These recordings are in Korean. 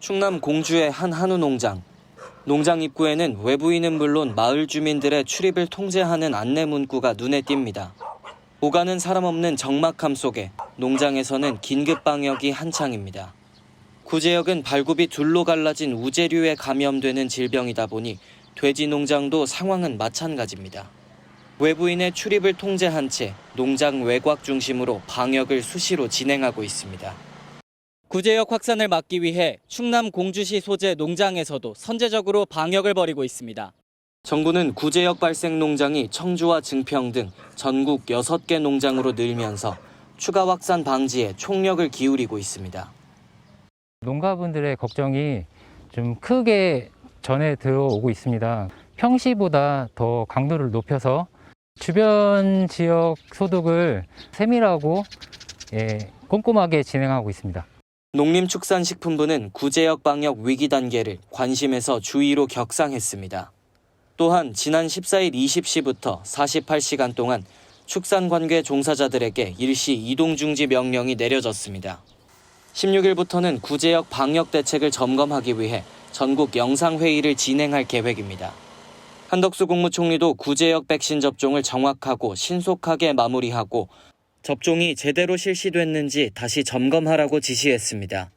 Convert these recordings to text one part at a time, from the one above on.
충남 공주의 한 한우 농장. 농장 입구에는 외부인은 물론 마을 주민들의 출입을 통제하는 안내 문구가 눈에 띕니다. 오가는 사람 없는 적막함 속에 농장에서는 긴급 방역이 한창입니다. 구제역은 발굽이 둘로 갈라진 우제류에 감염되는 질병이다 보니 돼지 농장도 상황은 마찬가지입니다. 외부인의 출입을 통제한 채 농장 외곽 중심으로 방역을 수시로 진행하고 있습니다. 구제역 확산을 막기 위해 충남 공주시 소재 농장에서도 선제적으로 방역을 벌이고 있습니다. 정부는 구제역 발생 농장이 청주와 증평 등 전국 6개 농장으로 늘면서 추가 확산 방지에 총력을 기울이고 있습니다. 농가분들의 걱정이 좀 크게 전해 들어오고 있습니다. 평시보다 더 강도를 높여서 주변 지역 소득을 세밀하고 예, 꼼꼼하게 진행하고 있습니다. 농림축산식품부는 구제역 방역 위기 단계를 관심에서 주의로 격상했습니다. 또한 지난 14일 20시부터 48시간 동안 축산 관계 종사자들에게 일시 이동 중지 명령이 내려졌습니다. 16일부터는 구제역 방역 대책을 점검하기 위해 전국 영상회의를 진행할 계획입니다. 한덕수 국무총리도 구제역 백신 접종을 정확하고 신속하게 마무리하고 접종이 제대로 실시됐는지 다시 점검하라고 지시했습니다.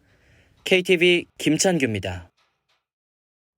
KTV 김찬규입니다.